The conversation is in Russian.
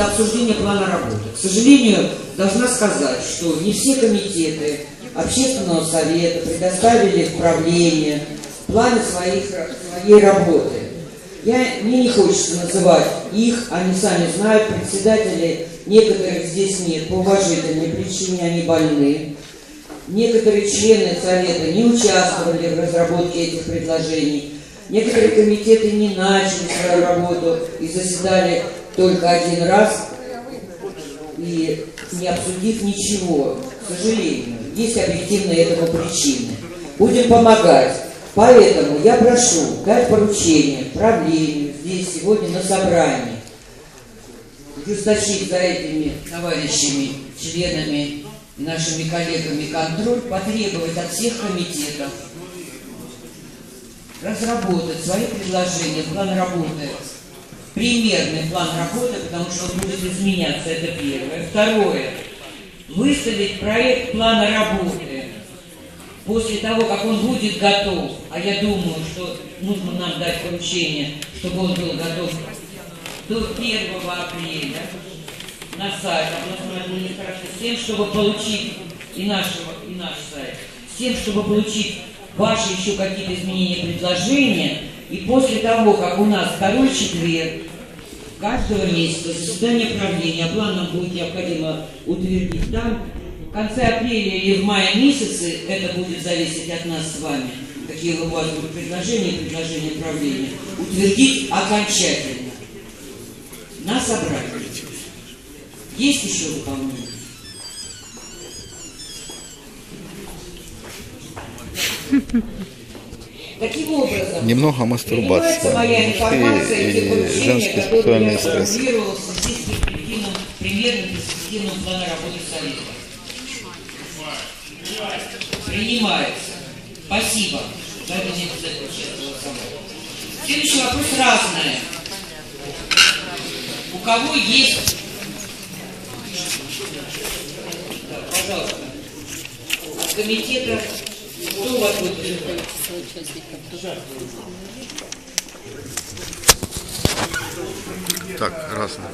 Обсуждение плана работы. К сожалению, должна сказать, что не все комитеты общественного совета предоставили в правление планы своих, своей работы. Я, мне не хочется называть их, они сами знают, председателей некоторых здесь нет, по уважительной причине они больны. Некоторые члены Совета не участвовали в разработке этих предложений. Некоторые комитеты не начали свою работу и заседали только один раз, и не обсудив ничего, к сожалению. Есть объективные этому причины. Будем помогать. Поэтому я прошу дать поручение правлению здесь сегодня на собрании ужесточить за этими товарищами, членами, нашими коллегами контроль, потребовать от всех комитетов разработать свои предложения, план работы, примерный план работы, потому что он будет изменяться, это первое. Второе, выставить проект плана работы после того, как он будет готов, а я думаю, что нужно нам дать поручение, чтобы он был готов до 1 апреля на сайт областной администрации, с тем, чтобы получить и, нашего, и наш сайт, с тем, чтобы получить ваши еще какие-то изменения, предложения, и после того, как у нас второй четверг каждого месяца заседание правления, план нам будет необходимо утвердить там, в конце апреля или в мае месяце, это будет зависеть от нас с вами, какие у вас будут предложения, предложения правления, утвердить окончательно на собрании. Есть еще дополнение? Таким образом, Немного моя Мужские и женские сексуальные стрессы. Принимается. Спасибо. Следующий вопрос разное. У кого есть... Да, пожалуйста. От комитета... Так, разные.